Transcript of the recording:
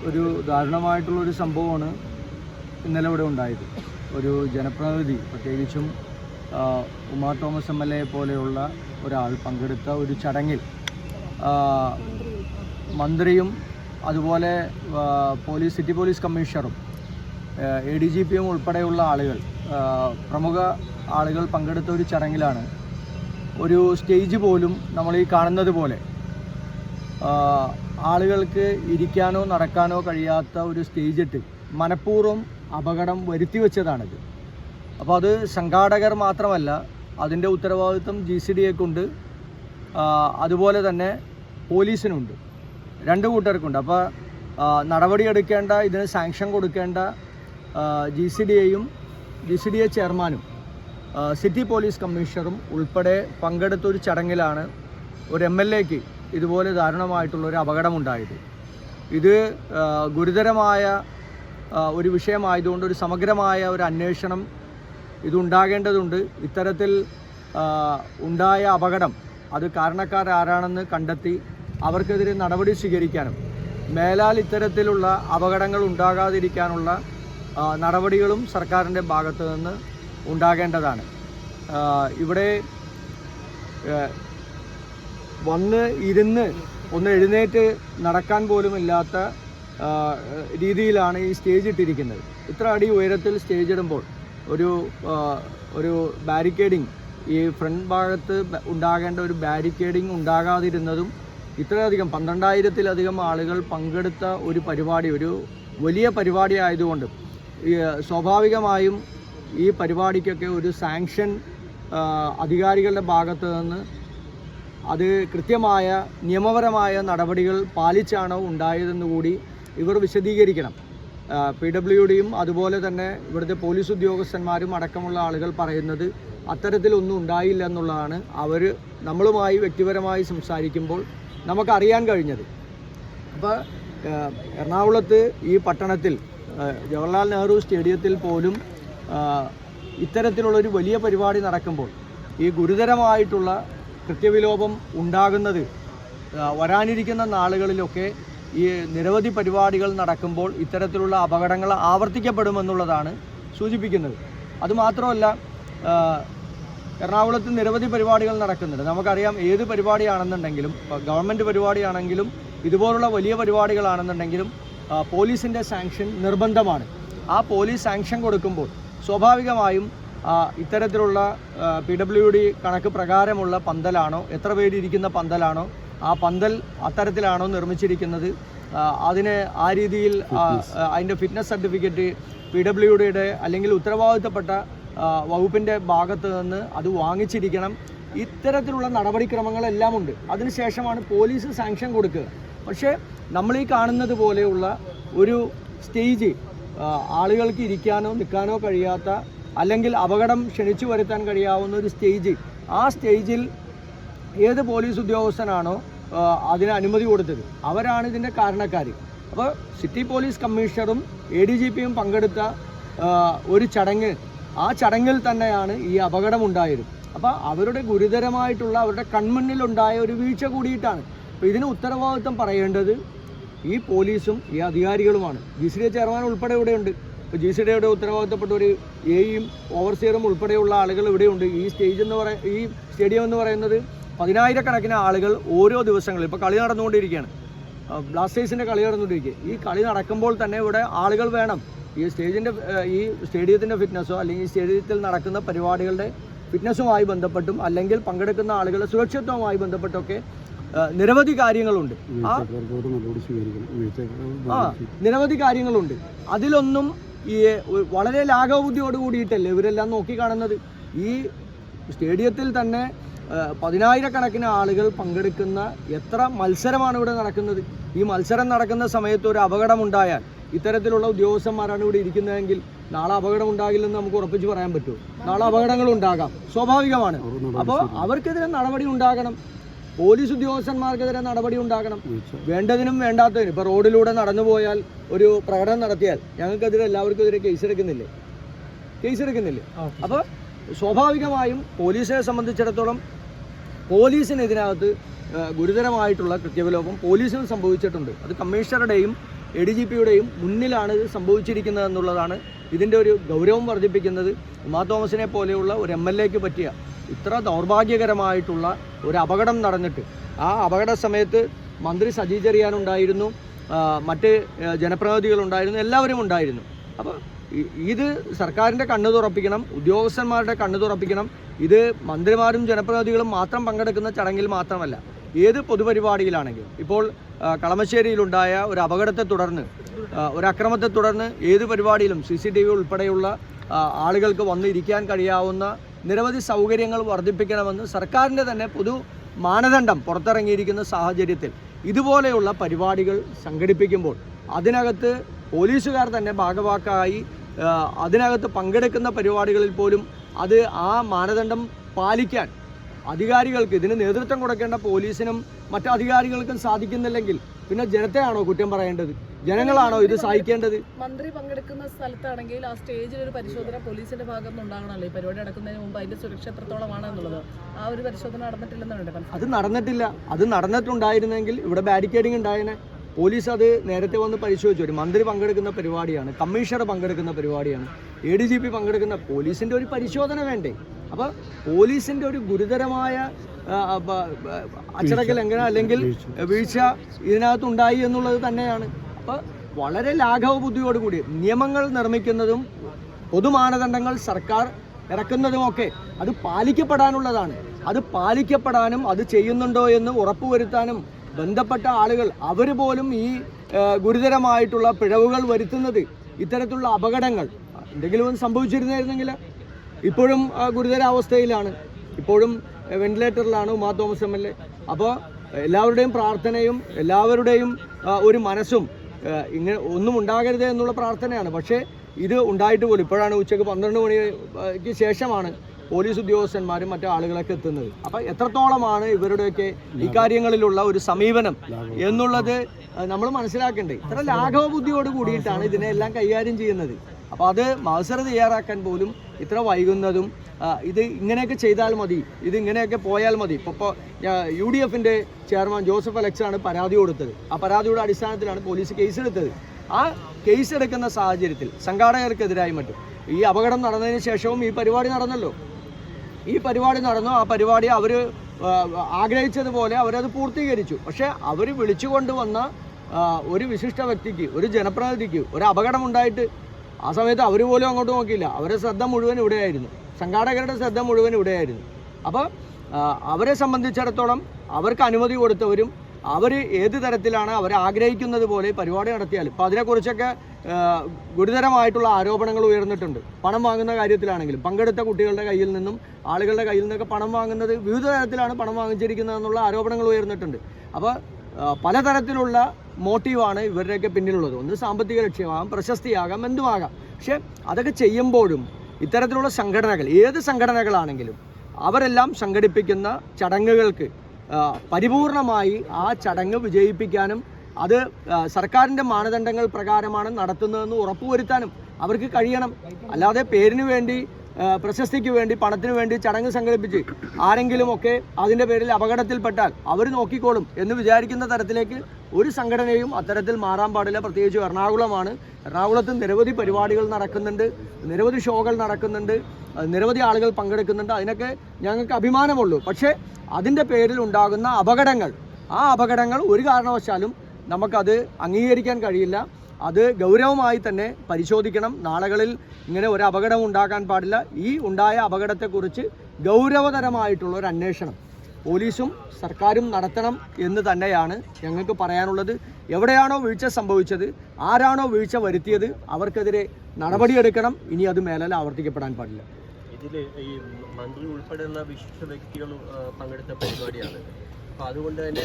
ഒരു ദാരുണമായിട്ടുള്ള ഒരു സംഭവമാണ് ഇന്നലെ ഇവിടെ ഉണ്ടായത്. ഒരു ജനപ്രതിനിധി പ്രത്യേകിച്ചും Uma Thomas M L A പോലെയുള്ള ഒരാൾ പങ്കെടുത്ത ഒരു ചടങ്ങിൽ മന്ത്രിയും അതുപോലെ പോലീസ് സിറ്റി പോലീസ് കമ്മീഷണറും എ ഡി ജി പിയും ഉൾപ്പെടെയുള്ള ആളുകൾ പ്രമുഖ ആളുകൾ പങ്കെടുത്ത ഒരു ചടങ്ങിലാണ്. ഒരു സ്റ്റേജ് പോലും നമ്മൾ ഈ കാണുന്നത് പോലെ ആളുകൾക്ക് ഇരിക്കാനോ നടക്കാനോ കഴിയാത്ത ഒരു സ്റ്റേജ് ഇട്ട് മനഃപൂർവം അപകടം വരുത്തി വെച്ചതാണിത്. അപ്പോൾ അത് സംഘാടകർ മാത്രമല്ല അതിന്റെ ഉത്തരവാദിത്വം ജി സി ഡി എക്കുണ്ട് അതുപോലെ തന്നെ പോലീസിനുണ്ട്. രണ്ട് കൂട്ടർക്കുണ്ട്. അപ്പോൾ നടപടിയെടുക്കേണ്ട ഇതിന് സാങ്ഷൻ കൊടുക്കേണ്ട ജി സി ഡി എയും ജി സി ഡി എ ചെയർമാനും സിറ്റി പോലീസ് കമ്മീഷണറും ഉൾപ്പെടെ പങ്കെടുത്ത ഒരു ചടങ്ങിലാണ് ഒരു എം എൽ എക്ക് ഇതുപോലെ ദാരുണമായിട്ടുള്ള ഒരു അപകടമുണ്ടായത്. ഇത് ഗുരുതരമായ ഒരു വിഷയമായതുകൊണ്ട് ഒരു സമഗ്രമായ ഒരു അന്വേഷണം ഇതുണ്ടാകേണ്ടതുണ്ട്. ഇത്തരത്തിൽ ഉണ്ടായ അപകടം അത് കാരണക്കാരാരാണെന്ന് കണ്ടെത്തി അവർക്കെതിരെ നടപടി സ്വീകരിക്കാനും മേലാൽ ഇത്തരത്തിലുള്ള അപകടങ്ങൾ ഉണ്ടാകാതിരിക്കാനുള്ള നടപടികളും സർക്കാരിന്റെ ഭാഗത്തു നിന്ന് ഉണ്ടാകേണ്ടതാണ്. ഇവിടെ വന്ന് ഇരുന്ന് ഒന്ന് എഴുന്നേറ്റ് നടക്കാൻ പോലും ഇല്ലാത്ത രീതിയിലാണ് ഈ സ്റ്റേജ് ഇട്ടിരിക്കുന്നത്. ഇത്ര അടി ഉയരത്തിൽ സ്റ്റേജ് ഇടുമ്പോൾ ഒരു ഒരു ബാരിക്കേഡിങ് ഈ ഫ്രണ്ട് ഭാഗത്ത് ഉണ്ടാകേണ്ട ഒരു ബാരിക്കേഡിങ് ഉണ്ടാകാതിരുന്നതും ഇത്രയധികം പന്ത്രണ്ടായിരത്തിലധികം ആളുകൾ പങ്കെടുത്ത ഒരു പരിപാടി ഒരു വലിയ പരിപാടി ആയതുകൊണ്ട് സ്വാഭാവികമായും ഈ പരിപാടിക്കൊക്കെ ഒരു സാങ്ഷൻ അധികാരികളുടെ ഭാഗത്ത് നിന്ന് അത് കൃത്യമായ നിയമപരമായ നടപടികൾ പാലിച്ചാണോ ഉണ്ടായതെന്ന് കൂടി ഇവർ വിശദീകരിക്കണം. പി ഡബ്ല്യു ഡിയും അതുപോലെ തന്നെ ഇവിടുത്തെ പോലീസ് ഉദ്യോഗസ്ഥന്മാരും അടക്കമുള്ള ആളുകൾ പറയുന്നത് അത്തരത്തിലൊന്നും ഉണ്ടായില്ല എന്നുള്ളതാണ് അവർ നമ്മളുമായി വ്യക്തിപരമായി സംസാരിക്കുമ്പോൾ നമുക്കറിയാൻ കഴിഞ്ഞത്. അപ്പോൾ എറണാകുളത്ത് ഈ പട്ടണത്തിൽ ജവഹർലാൽ നെഹ്റു സ്റ്റേഡിയത്തിൽ പോലും ഇത്തരത്തിലുള്ളൊരു വലിയ പരിപാടി നടക്കുമ്പോൾ ഈ ഗുരുതരമായിട്ടുള്ള കൃത്യവിലോപം ഉണ്ടാകുന്നത് വരാനിരിക്കുന്ന നാളുകളിലൊക്കെ ഈ നിരവധി പരിപാടികൾ നടക്കുമ്പോൾ ഇത്തരത്തിലുള്ള അപകടങ്ങൾ ആവർത്തിക്കപ്പെടുമെന്നുള്ളതാണ് സൂചിപ്പിക്കുന്നത്. അതുമാത്രമല്ല എറണാകുളത്ത് നിരവധി പരിപാടികൾ നടക്കുന്നുണ്ട്. നമുക്കറിയാം ഏത് പരിപാടിയാണെന്നുണ്ടെങ്കിലും ഗവൺമെന്റ് പരിപാടിയാണെങ്കിലും ഇതുപോലുള്ള വലിയ പരിപാടികളാണെന്നുണ്ടെങ്കിലും പോലീസിന്റെ സാങ്ഷൻ നിർബന്ധമാണ്. ആ പോലീസ് സാങ്ഷൻ കൊടുക്കുമ്പോൾ സ്വാഭാവികമായും ഇത്തരത്തിലുള്ള പി ഡബ്ല്യു ഡി കണക്ക് പ്രകാരമുള്ള പന്തലാണോ എത്ര പേര് പന്തലാണോ ആ പന്തൽ അത്തരത്തിലാണോ നിർമ്മിച്ചിരിക്കുന്നത് അതിന് ആ രീതിയിൽ അതിന്റെ ഫിറ്റ്നസ് സർട്ടിഫിക്കറ്റ് പി ഡബ്ല്യു ഡിയുടെ അല്ലെങ്കിൽ ഉത്തരവാദിത്തപ്പെട്ട വകുപ്പിന്റെ ഭാഗത്ത് നിന്ന് അത് വാങ്ങിച്ചിരിക്കണം. ഇത്തരത്തിലുള്ള നടപടിക്രമങ്ങളെല്ലാം ഉണ്ട് അതിനുശേഷമാണ് പോലീസ് സാങ്ഷൻ കൊടുക്കുക. പക്ഷേ നമ്മൾ ഈ കാണുന്നത് പോലെയുള്ള ഒരു സ്റ്റേജ് ആളുകൾക്ക് ഇരിക്കാനോ നിൽക്കാനോ കഴിയാത്ത അല്ലെങ്കിൽ അപകടം ക്ഷണിച്ചു വരുത്താൻ കഴിയാവുന്ന ഒരു സ്റ്റേജ് ആ സ്റ്റേജിൽ ഏത് പോലീസ് ഉദ്യോഗസ്ഥനാണോ അതിന് അനുമതി കൊടുത്തത്. അവരാണ് ഇതിന്റെ കാരണക്കാർ അപ്പോൾ സിറ്റി പോലീസ് കമ്മീഷണറും എ ഡി ജി പിയും പങ്കെടുത്ത ഒരു ചടങ്ങ് ആ ചടങ്ങിൽ തന്നെയാണ് ഈ അപകടമുണ്ടായത്. അപ്പോൾ അവരുടെ ഗുരുതരമായിട്ടുള്ള അവരുടെ കൺമുന്നിലുണ്ടായ ഒരു വീഴ്ച കൂടിയിട്ടാണ്. അപ്പോൾ ഇതിന് ഉത്തരവാദിത്വം പറയേണ്ടത് ഈ പോലീസും ഈ അധികാരികളുമാണ്. ജി സി ഡി ചെയർമാൻ ഉൾപ്പെടെ ഇവിടെയുണ്ട്. ജി സി ഡിയുടെ ഉത്തരവാദിത്തപ്പെട്ട ഒരു എയും ഓവർസിയറും ഉൾപ്പെടെയുള്ള ആളുകൾ ഇവിടെയുണ്ട്. ഈ സ്റ്റേജ് എന്ന് പറയ ഈ സ്റ്റേഡിയം എന്ന് പറയുന്നത് പതിനായിരക്കണക്കിന് ആളുകൾ ഓരോ ദിവസങ്ങളിൽ ഇപ്പോൾ കളി നടന്നുകൊണ്ടിരിക്കുകയാണ്. ബ്ലാസ്റ്റേഴ്സിന്റെ കളി നടന്നുകൊണ്ടിരിക്കുക ഈ കളി നടക്കുമ്പോൾ തന്നെ ഇവിടെ ആളുകൾ വേണം. ഈ സ്റ്റേജിന്റെ ഈ സ്റ്റേഡിയത്തിന്റെ ഫിറ്റ്നസ്സോ അല്ലെങ്കിൽ ഈ സ്റ്റേഡിയത്തിൽ നടക്കുന്ന പരിപാടികളുടെ ഫിറ്റ്നസ്സുമായി ബന്ധപ്പെട്ടും അല്ലെങ്കിൽ പങ്കെടുക്കുന്ന ആളുകളുടെ സുരക്ഷിതവുമായി ബന്ധപ്പെട്ടൊക്കെ നിരവധി കാര്യങ്ങളുണ്ട്. ആ നിരവധി കാര്യങ്ങളുണ്ട്. അതിലൊന്നും ഈ വളരെ ലാഘവബുദ്ധിയോട് കൂടിയിട്ടല്ലേ ഇവരെല്ലാം നോക്കി കാണുന്നത്? ഈ സ്റ്റേഡിയത്തിൽ തന്നെ പതിനായിരക്കണക്കിന് ആളുകൾ പങ്കെടുക്കുന്ന എത്ര മത്സരമാണ് ഇവിടെ നടക്കുന്നത്? ഈ മത്സരം നടക്കുന്ന സമയത്ത് ഒരു അപകടമുണ്ടായാൽ ഇത്തരത്തിലുള്ള ഉദ്യോഗസ്ഥന്മാരാണ് ഇവിടെ ഇരിക്കുന്നതെങ്കിൽ നാളെ അപകടം ഉണ്ടാകില്ലെന്ന് നമുക്ക് ഉറപ്പിച്ച് പറയാൻ പറ്റുമോ? നാളെ അപകടങ്ങൾ ഉണ്ടാകാം സ്വാഭാവികമാണ് അപ്പോൾ അവർക്കെതിരെ നടപടി ഉണ്ടാകണം. പോലീസ് ഉദ്യോഗസ്ഥന്മാർക്കെതിരെ നടപടി ഉണ്ടാകണം. വേണ്ടതിനും വേണ്ടാത്തതിനും. ഇപ്പോൾ റോഡിലൂടെ നടന്നു പോയാൽ ഒരു പ്രകടനം നടത്തിയാൽ ഞങ്ങൾക്കെതിരെ എല്ലാവർക്കെതിരെ എടുക്കുന്നില്ലേ? കേസ് എടുക്കുന്നില്ലേ? അപ്പോൾ സ്വാഭാവികമായും പോലീസിനെ സംബന്ധിച്ചിടത്തോളം പോലീസിന് ഇതിനകത്ത് ഗുരുതരമായിട്ടുള്ള കൃത്യവിലോപം പോലീസിന് സംഭവിച്ചിട്ടുണ്ട്. അത് കമ്മീഷണറുടെയും എ ഡി ജി പിയുടെയും മുന്നിലാണ് ഇത് സംഭവിച്ചിരിക്കുന്നത് എന്നുള്ളതാണ് ഇതിന്റെ ഒരു ഗൗരവം വർദ്ധിപ്പിക്കുന്നത് ഉമാ തോമസിനെ പോലെയുള്ള ഒരു എം എൽ എക്ക് പറ്റിയ ഇത്ര ദൗർഭാഗ്യകരമായിട്ടുള്ള ഒരു അപകടം നടന്നിട്ട്. ആ അപകട സമയത്ത് മന്ത്രി സജി ചെറിയാനുണ്ടായിരുന്നു മറ്റ് ജനപ്രതിനിധികളുണ്ടായിരുന്നു എല്ലാവരും ഉണ്ടായിരുന്നു. അപ്പോൾ ഇത് സർക്കാരിന്റെ കണ്ണു തുറപ്പിക്കണം ഉദ്യോഗസ്ഥന്മാരുടെ കണ്ണു തുറപ്പിക്കണം. ഇത് മന്ത്രിമാരും ജനപ്രതിനിധികളും മാത്രം പങ്കെടുക്കുന്ന ചടങ്ങിൽ മാത്രമല്ല ഏത് പൊതുപരിപാടിയിലാണെങ്കിലും. ഇപ്പോൾ കളമശ്ശേരിയിലുണ്ടായ ഒരു അപകടത്തെ തുടർന്ന് ഒരു അക്രമത്തെ തുടർന്ന് ഏത് പരിപാടിയിലും സി സി ടി വി ഉൾപ്പെടെയുള്ള ആളുകൾക്ക് വന്നിരിക്കാൻ കഴിയാവുന്ന നിരവധി സൗകര്യങ്ങൾ വർദ്ധിപ്പിക്കണമെന്ന് സർക്കാരിന്റെ തന്നെ പൊതു മാനദണ്ഡം പുറത്തിറങ്ങിയിരിക്കുന്ന സാഹചര്യത്തിൽ ഇതുപോലെയുള്ള പരിപാടികൾ സംഘടിപ്പിക്കുമ്പോൾ അതിനകത്ത് പോലീസുകാർ തന്നെ ഭാഗവാക്കായി അതിനകത്ത് പങ്കെടുക്കുന്ന പരിപാടികളിൽ പോലും അത് ആ മാനദണ്ഡം പാലിക്കാൻ അധികാരികൾക്ക് ഇതിന് നേതൃത്വം കൊടുക്കേണ്ട പോലീസിനും മറ്റു അധികാരികൾക്കും സാധിക്കുന്നില്ലെങ്കിൽ പിന്നെ ജനത്തെയാണോ കുറ്റം പറയേണ്ടത്? ജനങ്ങളാണോ ഇത് സഹിക്കേണ്ടത്? മന്ത്രി പങ്കെടുക്കുന്ന സ്ഥലത്താണെങ്കിൽ ആ സ്റ്റേജിൽ ഒരു പരിശോധന പോലീസിന്റെ ഭാഗത്ത് നിന്നുണ്ടാകണമല്ലോ ഈ പരിപാടി നടക്കുന്നതിന് മുമ്പ് അതിന്റെ സുരക്ഷ എത്രത്തോളമാണ് എന്നുള്ളത്. ആ ഒരു പരിശോധന നടന്നിട്ടില്ലെന്നാണ് അത് നടന്നിട്ടില്ല. അത് നടന്നിട്ടുണ്ടായിരുന്നെങ്കിൽ ഇവിടെ ബാരിക്കേഡിംഗ് ഉണ്ടായേനെ. പോലീസ് അത് നേരത്തെ വന്ന് പരിശോധിച്ചു. ഒരു മന്ത്രി പങ്കെടുക്കുന്ന പരിപാടിയാണ് കമ്മീഷണർ പങ്കെടുക്കുന്ന പരിപാടിയാണ് എ ഡി ജി പി പങ്കെടുക്കുന്ന പോലീസിന്റെ ഒരു പരിശോധന വേണ്ടേ? അപ്പോൾ പോലീസിന്റെ ഒരു ഗുരുതരമായ അച്ചടക്ക ലംഘനം അല്ലെങ്കിൽ വീഴ്ച. ഇതിനകത്ത് ഉണ്ടായി എന്നുള്ളത് തന്നെയാണ്. അപ്പോൾ വളരെ ലാഘവ ബുദ്ധിയോടുകൂടി നിയമങ്ങൾ നിർമ്മിക്കുന്നതും പൊതുമാനദണ്ഡങ്ങൾ സർക്കാർ ഇറക്കുന്നതുമൊക്കെ അത് പാലിക്കപ്പെടാനുള്ളതാണ്. അത് പാലിക്കപ്പെടാനും അത് ചെയ്യുന്നുണ്ടോ എന്ന് ഉറപ്പുവരുത്താനും ബന്ധപ്പെട്ട ആളുകൾ അവർ പോലും ഈ ഗുരുതരമായിട്ടുള്ള പിഴവുകൾ വരുത്തുന്നത് ഇത്തരത്തിലുള്ള അപകടങ്ങൾ എന്തെങ്കിലും ഒന്ന് സംഭവിച്ചിരുന്നായിരുന്നെങ്കിൽ ഇപ്പോഴും ഗുരുതരാവസ്ഥയിലാണ്. ഇപ്പോഴും വെന്റിലേറ്ററിലാണ് Uma Thomas M L A. അപ്പോൾ എല്ലാവരുടെയും പ്രാർത്ഥനയും എല്ലാവരുടെയും ഒരു മനസ്സും ഇങ്ങനെ ഒന്നും ഉണ്ടാകരുത് എന്നുള്ള പ്രാർത്ഥനയാണ്. പക്ഷേ ഇത് ഉണ്ടായിട്ട് പോലും ഇപ്പോഴാണ് ഉച്ചയ്ക്ക് പന്ത്രണ്ട് മണിക്ക് ശേഷമാണ് പോലീസ് ഉദ്യോഗസ്ഥന്മാരും മറ്റു ആളുകളൊക്കെ എത്തുന്നത്. അപ്പോൾ എത്രത്തോളമാണ് ഇവരുടെയൊക്കെ ഇക്കാര്യങ്ങളിലുള്ള ഒരു സമീപനം എന്നുള്ളത് നമ്മൾ മനസ്സിലാക്കണ്ടേ ഇത്ര ലാഘവ ബുദ്ധിയോട് കൂടിയിട്ടാണ് ഇതിനെല്ലാം കൈകാര്യം ചെയ്യുന്നത്. അപ്പോൾ അത് മത്സരം തയ്യാറാക്കാൻ പോലും ഇത്ര വൈകുന്നതും ഇത് ഇങ്ങനെയൊക്കെ ചെയ്താൽ മതി ഇത് ഇങ്ങനെയൊക്കെ പോയാൽ മതി. ഇപ്പോൾ യു ഡി എഫിന്റെ ചെയർമാൻ ജോസഫ് അലക്സാണ് പരാതി കൊടുത്തത്. ആ പരാതിയുടെ അടിസ്ഥാനത്തിലാണ് പോലീസ് കേസെടുത്തത്. ആ കേസ് എടുക്കുന്ന സാഹചര്യത്തിൽ സംഘാടകർക്കെതിരായി മറ്റും ഈ അപകടം നടന്നതിന് ശേഷവും ഈ പരിപാടി നടന്നല്ലോ. ഈ പരിപാടി നടന്നു. ആ പരിപാടി അവർ ആഗ്രഹിച്ചതുപോലെ അവരത് പൂർത്തീകരിച്ചു. പക്ഷേ അവർ വിളിച്ചു കൊണ്ടുവന്ന ഒരു വിശിഷ്ട വ്യക്തിക്ക് ഒരു ജനപ്രതിനിധിക്ക് ഒരു അപകടമുണ്ടായിട്ട് ആ സമയത്ത് അവർ പോലും അങ്ങോട്ട് നോക്കിയില്ല. അവരുടെ ശ്രദ്ധ മുഴുവൻ ഇവിടെയായിരുന്നു. സംഘാടകരുടെ ശ്രദ്ധ മുഴുവൻ ഇവിടെയായിരുന്നു. അപ്പോൾ അവരെ സംബന്ധിച്ചിടത്തോളം അവർക്ക് അനുമതി കൊടുത്തവരും അവർ ഏത് തരത്തിലാണ് അവർ ആഗ്രഹിക്കുന്നത് പോലെ പരിപാടി നടത്തിയാലും. അപ്പോൾ അതിനെക്കുറിച്ചൊക്കെ ഗുരുതരമായിട്ടുള്ള ആരോപണങ്ങൾ ഉയർന്നിട്ടുണ്ട്. പണം വാങ്ങുന്ന കാര്യത്തിലാണെങ്കിലും പങ്കെടുത്ത കുട്ടികളുടെ കയ്യിൽ നിന്നും ആളുകളുടെ കയ്യിൽ നിന്നൊക്കെ പണം വാങ്ങുന്നത് വിവിധ തരത്തിലാണ് പണം വാങ്ങിച്ചിരിക്കുന്നതെന്നുള്ള ആരോപണങ്ങൾ ഉയർന്നിട്ടുണ്ട്. അപ്പോൾ പലതരത്തിലുള്ള മോട്ടീവാണ് ഇവരുടെയൊക്കെ പിന്നിലുള്ളത്. ഒന്ന് സാമ്പത്തിക ലക്ഷ്യമാകാം പ്രശസ്തിയാകാം എന്തുമാകാം. പക്ഷേ അതൊക്കെ ചെയ്യുമ്പോഴും ഇത്തരത്തിലുള്ള സംഘടനകൾ ഏത് സംഘടനകളാണെങ്കിലും അവരെല്ലാം സംഘടിപ്പിക്കുന്ന ചടങ്ങുകൾക്ക് പരിപൂർണമായി ആ ചടങ്ങ് വിജയിപ്പിക്കാനും അത് സർക്കാരിന്റെ മാനദണ്ഡങ്ങൾ പ്രകാരമാണ് നടത്തുന്നതെന്ന് ഉറപ്പുവരുത്താനും അവർക്ക് കഴിയണം. അല്ലാതെ പേരിന് വേണ്ടി പ്രശസ്തിക്ക് വേണ്ടി പണത്തിന് വേണ്ടി ചടങ്ങ് സംഘടിപ്പിച്ച് ആരെങ്കിലുമൊക്കെ അതിന്റെ പേരിൽ അപകടത്തിൽപ്പെട്ടാൽ അവർ നോക്കിക്കോളും എന്ന് വിചാരിക്കുന്ന തരത്തിലേക്ക് ഒരു സംഘടനയും അത്തരത്തിൽ മാറാൻ പാടില്ല. പ്രത്യേകിച്ച് എറണാകുളമാണ്. എറണാകുളത്ത് നിരവധി പരിപാടികൾ നടക്കുന്നുണ്ട്. നിരവധി ഷോകൾ നടക്കുന്നുണ്ട്. നിരവധി ആളുകൾ പങ്കെടുക്കുന്നുണ്ട്. അതിനൊക്കെ ഞങ്ങൾക്ക് അഭിമാനമുള്ളൂ. പക്ഷേ അതിന്റെ പേരിൽ ഉണ്ടാകുന്ന അപകടങ്ങൾ ആ അപകടങ്ങൾ ഒരു കാരണവശാലും നമുക്കത് അംഗീകരിക്കാൻ കഴിയില്ല. അത് ഗൗരവമായി തന്നെ പരിശോധിക്കണം. നാളുകളിൽ ഇങ്ങനെ ഒരു അപകടം ഉണ്ടാക്കാൻ പാടില്ല. ഈ ഉണ്ടായ അപകടത്തെക്കുറിച്ച് ഗൗരവതരമായിട്ടുള്ള ഒരു അന്വേഷണം പോലീസും സർക്കാരും നടത്തണം എന്ന് തന്നെയാണ് ഞങ്ങൾക്ക് പറയാനുള്ളത്. എവിടെയാണോ വീഴ്ച സംഭവിച്ചത് ആരാണോ വീഴ്ച വരുത്തിയത് അവർക്കെതിരെ നടപടിയെടുക്കണം. ഇനി അത് മേലെ ആവർത്തിക്കപ്പെടാൻ പാടില്ല. ഇതിൽ ഈ മന്ത്രി ഉൾപ്പെടെയുള്ള വിശിഷ്ട വ്യക്തികൾ പങ്കെടുത്ത പരിപാടിയാണ്. അപ്പോൾ അതുകൊണ്ട് തന്നെ